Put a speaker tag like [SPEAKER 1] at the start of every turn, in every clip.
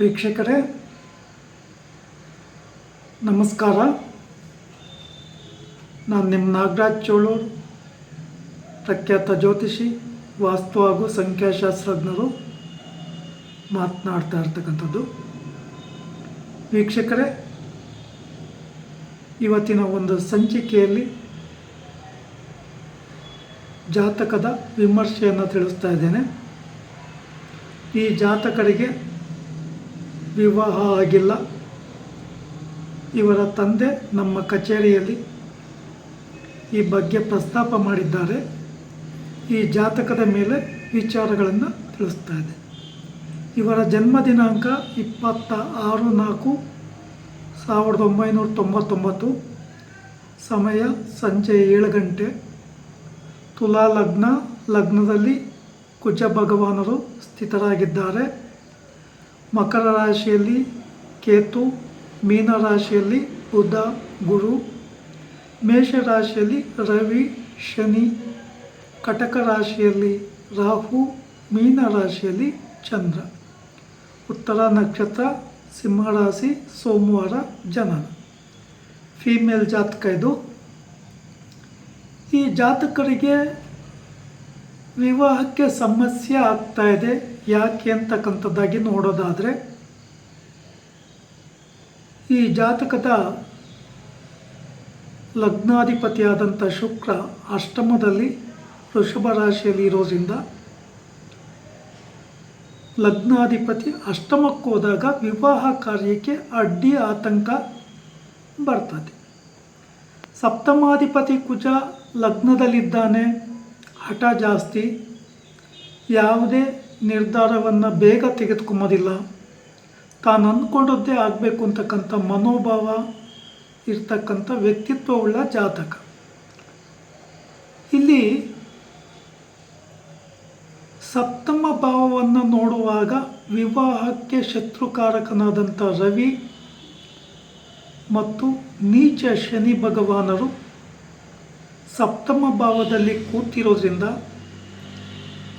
[SPEAKER 1] ವೀಕ್ಷಕರೇ, ನಮಸ್ಕಾರ. ನಾನು ನಿಮ್ಮ ನಾಗರಾಜ್ ಚೋಳೂರ್, ಪ್ರಖ್ಯಾತ ಜ್ಯೋತಿಷಿ, ವಾಸ್ತು ಹಾಗೂ ಸಂಖ್ಯಾಶಾಸ್ತ್ರಜ್ಞರು. ಮಾತನಾಡ್ತಾ ಇರ್ತಕ್ಕಂಥದ್ದು. ವೀಕ್ಷಕರೇ, ಇವತ್ತಿನ ಒಂದು ಸಂಚಿಕೆಯಲ್ಲಿ ಜಾತಕದ ವಿಮರ್ಶೆಯನ್ನು ತಿಳಿಸ್ತಾ ಇದ್ದೇನೆ. ಈ ಜಾತಕರಿಗೆ ವಿವಾಹ ಆಗಿಲ್ಲ. ಇವರ ತಂದೆ ನಮ್ಮ ಕಚೇರಿಯಲ್ಲಿ ಈ ಬಗ್ಗೆ ಪ್ರಸ್ತಾಪ ಮಾಡಿದ್ದಾರೆ. ಈ ಜಾತಕದ ಮೇಲೆ ವಿಚಾರಗಳನ್ನು ತಿಳಿಸ್ತಾ ಇದೆ. ಇವರ ಜನ್ಮ ದಿನಾಂಕ ಇಪ್ಪತ್ತ ಆರು ನಾಲ್ಕು ಸಾವಿರದ ಒಂಬೈನೂರ ತೊಂಬತ್ತೊಂಬತ್ತು. ಸಮಯ ಸಂಜೆ ಏಳು ಗಂಟೆ. ತುಲಾ ಲಗ್ನ ಲಗ್ನದಲ್ಲಿ ಕುಜ ಭಗವಾನರು ಸ್ಥಿತರಾಗಿದ್ದಾರೆ. ಮಕರ ರಾಶಿಯಲ್ಲಿ ಕೇತು, ಮೀನ ರಾಶಿಯಲ್ಲಿ ಬುಧ, ಗುರು, ಮೇಷ ರಾಶಿಯಲ್ಲಿ ರವಿ, ಶನಿ, ಕಟಕ ರಾಶಿಯಲ್ಲಿ ರಾಹು, ಮೀನ ರಾಶಿಯಲ್ಲಿ ಚಂದ್ರ. ಉತ್ತರ ನಕ್ಷತ್ರ ಸಿಂಹರಾಶಿ ಸೋಮವಾರ ಜನನ. ಫೀಮೇಲ್ ಜಾತಕ ಇದು. ಈ ಜಾತಕರಿಗೆ ವಿವಾಹಕ್ಕೆ ಸಮಸ್ಯೆ ಆಗ್ತಾ ಇದೆ. ಯಾಕೆ ಅಂತಕ್ಕಂಥದ್ದಾಗಿ ನೋಡೋದಾದರೆ, ಈ ಜಾತಕದ ಲಗ್ನಾಧಿಪತಿಯಾದಂಥ ಶುಕ್ರ ಅಷ್ಟಮದಲ್ಲಿ ವೃಷಭ ರಾಶಿಯಲ್ಲಿ ಇರೋದ್ರಿಂದ ಲಗ್ನಾಧಿಪತಿ ಅಷ್ಟಮಕ್ಕೆ ಹೋದಾಗ ವಿವಾಹ ಕಾರ್ಯಕ್ಕೆ ಅಡ್ಡಿ ಆತಂಕ ಬರ್ತದೆ. ಸಪ್ತಮಾಧಿಪತಿ ಕುಜ ಲಗ್ನದಲ್ಲಿದ್ದಾನೆ. ಹಠ ಜಾಸ್ತಿ. ಯಾವುದೇ ನಿರ್ಧಾರವನ್ನು ಬೇಗ ತೆಗೆದುಕೊಂಬೋದಿಲ್ಲ ತಾನು ಅಂದ್ಕೊಂಡದ್ದೇ ಆಗಬೇಕು ಅಂತಕ್ಕಂಥ ಮನೋಭಾವ ಇರ್ತಕ್ಕಂಥ ವ್ಯಕ್ತಿತ್ವವುಳ್ಳ ಜಾತಕ. ಇಲ್ಲಿ ಸಪ್ತಮ ಭಾವವನ್ನು ನೋಡುವಾಗ ವಿವಾಹಕ್ಕೆ ಶತ್ರುಕಾರಕನಾದಂಥ ರವಿ ಮತ್ತು ನೀಚ ಶನಿ ಭಗವಾನರು ಸಪ್ತಮ ಭಾವದಲ್ಲಿ ಕೂತಿರೋದ್ರಿಂದ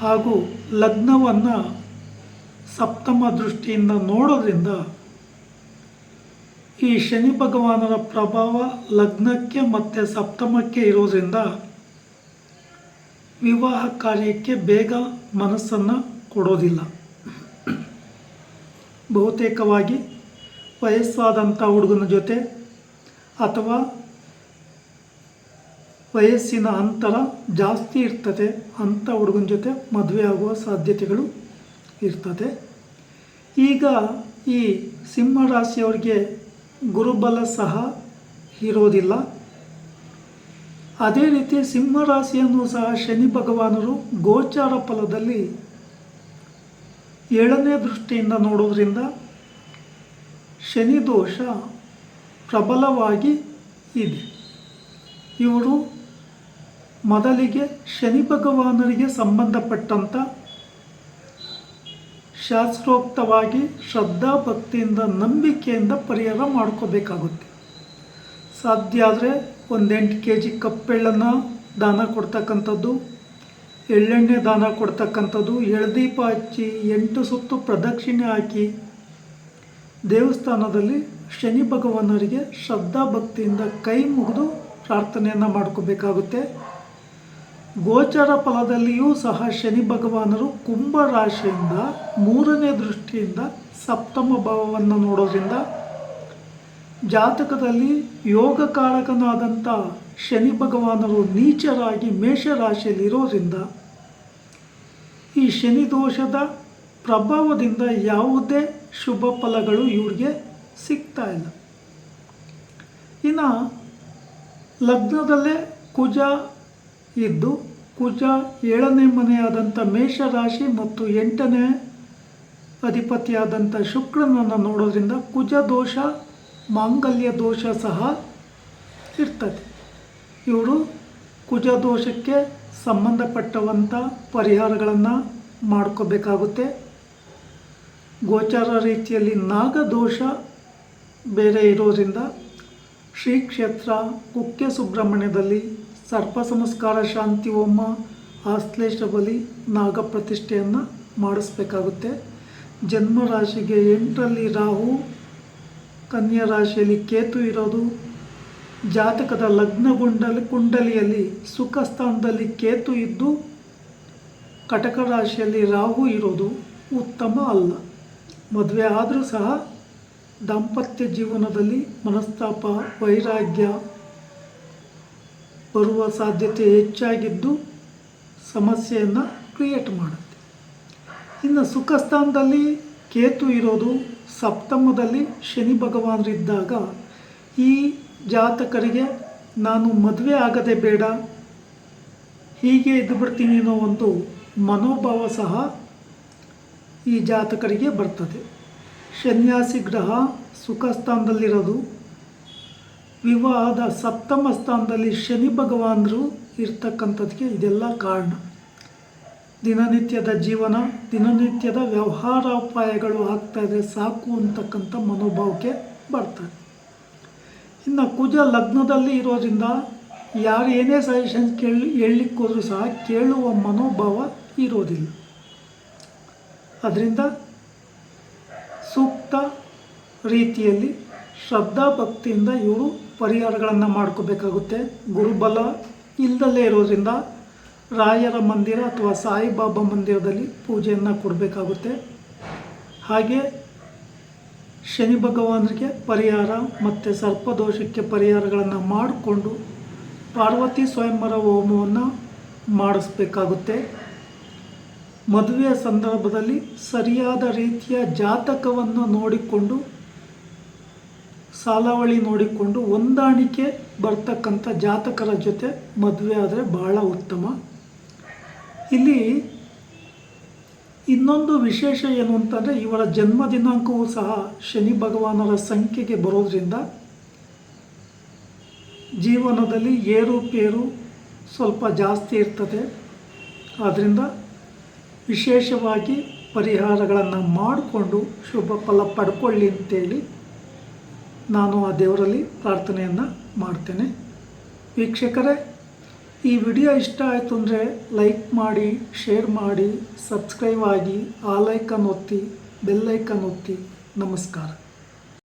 [SPEAKER 1] ಹಾಗೂ ಲಗ್ನವನ್ನು ಸಪ್ತಮ ದೃಷ್ಟಿಯಿಂದ ನೋಡೋದ್ರಿಂದ ಈ ಶನಿ ಭಗವಾನರ ಪ್ರಭಾವ ಲಗ್ನಕ್ಕೆ ಮತ್ತು ಸಪ್ತಮಕ್ಕೆ ಇರೋದ್ರಿಂದ ವಿವಾಹ ಕಾರ್ಯಕ್ಕೆ ಬೇಗ ಮನಸ್ಸನ್ನು ಕೊಡೋದಿಲ್ಲ. ಬಹುತೇಕವಾಗಿ ವಯಸ್ಸಾದಂಥ ಹುಡುಗನ ಜೊತೆ ಅಥವಾ ವಯಸ್ಸಿನ ಅಂತರ ಜಾಸ್ತಿ ಇರ್ತದೆ ಅಂಥ ಹುಡುಗನ ಜೊತೆ ಮದುವೆ ಆಗುವ ಸಾಧ್ಯತೆಗಳು ಇರ್ತದೆ. ಈಗ ಈ ಸಿಂಹ ರಾಶಿಯವರಿಗೆ ಗುರುಬಲ ಸಹ ಇರೋದಿಲ್ಲ. ಅದೇ ರೀತಿ ಸಿಂಹ ರಾಶಿಯನ್ನು ಸಹ ಶನಿ ಭಗವಾನರು ಗೋಚಾರ ಫಲದಲ್ಲಿ ಏಳನೇ ದೃಷ್ಟಿಯಿಂದ ನೋಡೋದ್ರಿಂದ ಶನಿ ದೋಷ ಪ್ರಬಲವಾಗಿ ಇದೆ. ಇವರು ಮೊದಲಿಗೆ ಶನಿ ಭಗವಾನರಿಗೆ ಸಂಬಂಧಪಟ್ಟಂಥ ಶಾಸ್ತ್ರೋಕ್ತವಾಗಿ ಶ್ರದ್ಧಾ ಭಕ್ತಿಯಿಂದ ನಂಬಿಕೆಯಿಂದ ಪರಿಹಾರ ಮಾಡ್ಕೋಬೇಕಾಗುತ್ತೆ. ಸಾಧ್ಯ ಆದರೆ ಒಂದೆಂಟು ಕೆ ಜಿ ಕಪ್ಪೆಳ್ಳನ್ನು ದಾನ ಕೊಡ್ತಕ್ಕಂಥದ್ದು, ಎಳ್ಳೆಣ್ಣೆ ದಾನ ಕೊಡ್ತಕ್ಕಂಥದ್ದು, ಎಳ್ದೀಪ ಹಚ್ಚಿ ಎಂಟು ಸುತ್ತು ಪ್ರದಕ್ಷಿಣೆ ಹಾಕಿ ದೇವಸ್ಥಾನದಲ್ಲಿ ಶನಿ ಭಗವಾನರಿಗೆ ಶ್ರದ್ಧಾ ಭಕ್ತಿಯಿಂದ ಕೈ ಮುಗಿದು ಪ್ರಾರ್ಥನೆಯನ್ನು ಮಾಡ್ಕೋಬೇಕಾಗುತ್ತೆ. ಗೋಚರ ಫಲದಲ್ಲಿಯೂ ಸಹ ಶನಿ ಭಗವಾನರು ಕುಂಭ ರಾಶಿಯಿಂದ ಮೂರನೇ ದೃಷ್ಟಿಯಿಂದ ಸಪ್ತಮ ಭಾವವನ್ನು ನೋಡೋದ್ರಿಂದ ಜಾತಕದಲ್ಲಿ ಯೋಗಕಾರಕನಾದಂಥ ಶನಿ ಭಗವಾನರು ನೀಚರಾಗಿ ಮೇಷರಾಶಿಯಲ್ಲಿ ಇರೋದ್ರಿಂದ ಈ ಶನಿ ದೋಷದ ಪ್ರಭಾವದಿಂದ ಯಾವುದೇ ಶುಭ ಫಲಗಳು ಇವ್ರಿಗೆ ಸಿಗ್ತಾ ಇಲ್ಲ. ಇನ್ನು ಲಗ್ನದಲ್ಲೇ ಕುಜ ಇದ್ದು ಕುಜ ಏಳನೇ ಮನೆಯಾದಂಥ ಮೇಷರಾಶಿ ಮತ್ತು ಎಂಟನೇ ಅಧಿಪತಿಯಾದಂಥ ಶುಕ್ರನನ್ನು ನೋಡೋದ್ರಿಂದ ಕುಜ ದೋಷ, ಮಾಂಗಲ್ಯ ದೋಷ ಸಹ ಇರ್ತದೆ. ಇವರು ಕುಜ ದೋಷಕ್ಕೆ ಸಂಬಂಧಪಟ್ಟವಂಥ ಪರಿಹಾರಗಳನ್ನು ಮಾಡ್ಕೋಬೇಕಾಗುತ್ತೆ. ಗೋಚಾರ ರೀತಿಯಲ್ಲಿ ನಾಗದೋಷ ಬೇರೆ ಇರೋದ್ರಿಂದ ಶ್ರೀ ಕ್ಷೇತ್ರ ಕುಕ್ಕೆ ಸುಬ್ರಹ್ಮಣ್ಯದಲ್ಲಿ ಸರ್ಪ ಸಂಸ್ಕಾರ ಶಾಂತಿ ಹೋಮ, ಆಶ್ಲೇಷ ಬಲಿ, ನಾಗ ಪ್ರತಿಷ್ಠೆಯನ್ನು ಮಾಡಿಸ್ಬೇಕಾಗುತ್ತೆ. ಜನ್ಮ ರಾಶಿಗೆ ಎಂಟರಲ್ಲಿ ರಾಹು, ಕನ್ಯಾ ರಾಶಿಯಲ್ಲಿ ಕೇತು ಇರೋದು. ಜಾತಕದ ಲಗ್ನ ಗುಂಡಲಿ, ಕುಂಡಲಿಯಲ್ಲಿ ಸುಖ ಸ್ಥಾನದಲ್ಲಿ ಕೇತು ಇದ್ದು, ಕಟಕ ರಾಶಿಯಲ್ಲಿ ರಾಹು ಇರೋದು ಉತ್ತಮ ಅಲ್ಲ. ಮದುವೆ ಆದರೂ ಸಹ ದಾಂಪತ್ಯ ಜೀವನದಲ್ಲಿ ಮನಸ್ತಾಪ, ವೈರಾಗ್ಯ ಬರುವ ಸಾಧ್ಯತೆ ಹೆಚ್ಚಾಗಿದ್ದು ಸಮಸ್ಯೆಯನ್ನು ಕ್ರಿಯೇಟ್ ಮಾಡುತ್ತೆ. ಇನ್ನು ಸುಖ ಸ್ಥಾನದಲ್ಲಿ ಕೇತು ಇರೋದು ಸಪ್ತಮದಲ್ಲಿ ಶನಿ ಭಗವಾನರಿದ್ದಾಗ ಈ ಜಾತಕರಿಗೆ ನಾನು ಮದುವೆ ಆಗದೆ ಬೇಡ, ಹೀಗೆ ಇದ್ದು ಬಿಡ್ತೀನಿ ಅನ್ನೋ ಒಂದು ಮನೋಭಾವ ಸಹ ಈ ಜಾತಕರಿಗೆ ಬರ್ತದೆ. ಸನ್ಯಾಸಿ ಗ್ರಹ ಸುಖ ಸ್ಥಾನದಲ್ಲಿರೋದು ವಿವಾಹದ ಸಪ್ತಮ ಸ್ಥಾನದಲ್ಲಿ ಶನಿ ಭಗವಾನರು ಇರ್ತಕ್ಕಂಥದ್ದಕ್ಕೆ ಇದೆಲ್ಲ ಕಾರಣ. ದಿನನಿತ್ಯದ ಜೀವನ, ದಿನನಿತ್ಯದ ವ್ಯವಹಾರೋಪಾಯಗಳು ಆಗ್ತಾಯಿದ್ರೆ ಸಾಕು ಅಂತಕ್ಕಂಥ ಮನೋಭಾವಕ್ಕೆ ಬರ್ತಾರೆ ಇನ್ನು ಕುಜ ಲಗ್ನದಲ್ಲಿ ಇರೋದ್ರಿಂದ ಯಾರು ಏನೇ ಸಜೆಷನ್ ಕೇಳಿ ಹೇಳಲಿಕ್ಕೋದ್ರೂ ಸಹ ಕೇಳುವ ಮನೋಭಾವ ಇರೋದಿಲ್ಲ. ಅದರಿಂದ ಸೂಕ್ತ ರೀತಿಯಲ್ಲಿ ಶ್ರದ್ಧಾ ಭಕ್ತಿಯಿಂದ ಇವರು ಪರಿಹಾರಗಳನ್ನು ಮಾಡ್ಕೋಬೇಕಾಗುತ್ತೆ. ಗುರುಬಲ ಇಲ್ಲದಲ್ಲೇ ಇರೋದ್ರಿಂದ ರಾಯರ ಮಂದಿರ ಅಥವಾ ಸಾಯಿಬಾಬಾ ಮಂದಿರದಲ್ಲಿ ಪೂಜೆಯನ್ನು ಕೊಡಬೇಕಾಗುತ್ತೆ. ಹಾಗೆ ಶನಿ ಭಗವಾನರಿಗೆ ಪರಿಹಾರ ಮತ್ತು ಸರ್ಪದೋಷಕ್ಕೆ ಪರಿಹಾರಗಳನ್ನು ಮಾಡಿಕೊಂಡು ಪಾರ್ವತಿ ಸ್ವಯಂವರ ಹೋಮವನ್ನು ಮಾಡಿಸ್ಬೇಕಾಗುತ್ತೆ. ಮದುವೆಯ ಸಂದರ್ಭದಲ್ಲಿ ಸರಿಯಾದ ರೀತಿಯ ಜಾತಕವನ್ನು ನೋಡಿಕೊಂಡು ಸಾಲಾವಳಿ ನೋಡಿಕೊಂಡು ಹೊಂದಾಣಿಕೆ ಬರ್ತಕ್ಕಂಥ ಜಾತಕರ ಜೊತೆ ಮದುವೆ ಆದರೆ ಬಹಳ ಉತ್ತಮ. ಇಲ್ಲಿ ಇನ್ನೊಂದು ವಿಶೇಷ ಏನು ಅಂತಂದರೆ ಇವರ ಜನ್ಮ ದಿನಾಂಕವೂ ಸಹ ಶನಿ ಭಗವಾನರ ಸಂಖ್ಯೆಗೆ ಬರೋದ್ರಿಂದ ಜೀವನದಲ್ಲಿ ಏರುಪೇರು ಸ್ವಲ್ಪ ಜಾಸ್ತಿ ಇರ್ತದೆ. ಆದ್ದರಿಂದ ವಿಶೇಷವಾಗಿ ಪರಿಹಾರಗಳನ್ನು ಮಾಡಿಕೊಂಡು ಶುಭ ಫಲ ಪಡ್ಕೊಳ್ಳಿ ಅಂತೇಳಿ ನಾನು ಆ ದೇವರಲ್ಲಿ ಪ್ರಾರ್ಥನೆಯನ್ನು ಮಾಡ್ತೇನೆ. ವೀಕ್ಷಕರೇ, ಈ ವಿಡಿಯೋ ಇಷ್ಟ ಆಯಿತು ಅಂದರೆ ಲೈಕ್ ಮಾಡಿ, ಶೇರ್ ಮಾಡಿ, ಸಬ್ಸ್ಕ್ರೈಬ್ ಆಗಿ, ಆ ಲೈಕನ್ ಒತ್ತಿ ಬೆಲ್ಲೈಕನ್ ಒತ್ತಿ. ನಮಸ್ಕಾರ.